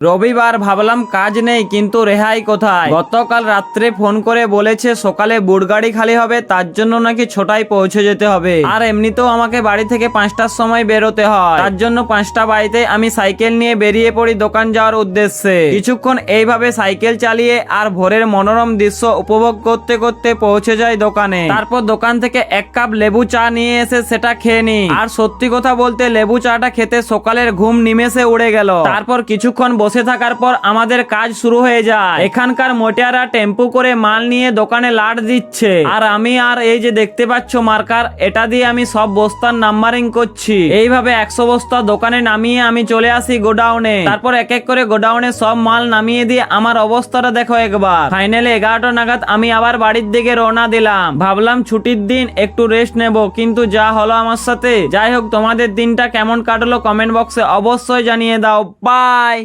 রবিবার ভাবলাম কাজ নেই, কিন্তু রেহাই কোথায়? গতকাল রাত্রে ফোন করে বলেছে সকালে বুট গাড়ি খালি হবে, তার জন্য নাকি ছোটাই পৌঁছে যেতে হবে। আর এমনিতেও আমাকে বাড়ি থেকে পাঁচটার সময় বেরোতে হয়। তার জন্য পাঁচটা বাড়িতে আমি সাইকেল নিয়ে বেরিয়ে পড়ি দোকান যাওয়ার উদ্দেশ্যে। কিছুক্ষণ এইভাবে সাইকেল চালিয়ে আর ভোরের মনোরম দৃশ্য উপভোগ করতে করতে পৌঁছে যাই দোকানে। তারপর দোকান থেকে এক কাপ লেবু চা নিয়ে এসে সেটা খেয়ে নি আর সত্যি কথা বলতে লেবু চাটা খেতে সকালের ঘুম নিমেষে উড়ে গেল। তারপর কিছুক্ষণ বসে থাকার পর আমাদের কাজ শুরু হয়ে যায়। এখানকার মোটিয়ারা টেম্পু করে মাল নিয়ে দোকানে লাট দিচ্ছে। আর আমি আর এই যে দেখতে পাচ্ছ মার্কার, এটা দিয়ে আমি সব বস্তার নাম্বারিং করছি। এইভাবে একশো বস্তা দোকানে নামিয়ে আমি চলে আসি গোডাউনে। তারপর এক এক করে গোডাউনে সব মাল নামিয়ে দিয়ে আমার অবস্থাটা দেখো একবার। ফাইনালি এগারোটা নাগাদ আমি আবার বাড়ির দিকে রওনা দিলাম। ভাবলাম ছুটির দিন একটু রেস্ট নেব, কিন্তু যা হলো আমার সাথে। যাই হোক, তোমাদের দিনটা কেমন কাটলো কমেন্ট বক্সে অবশ্যই জানিয়ে দাও। বাই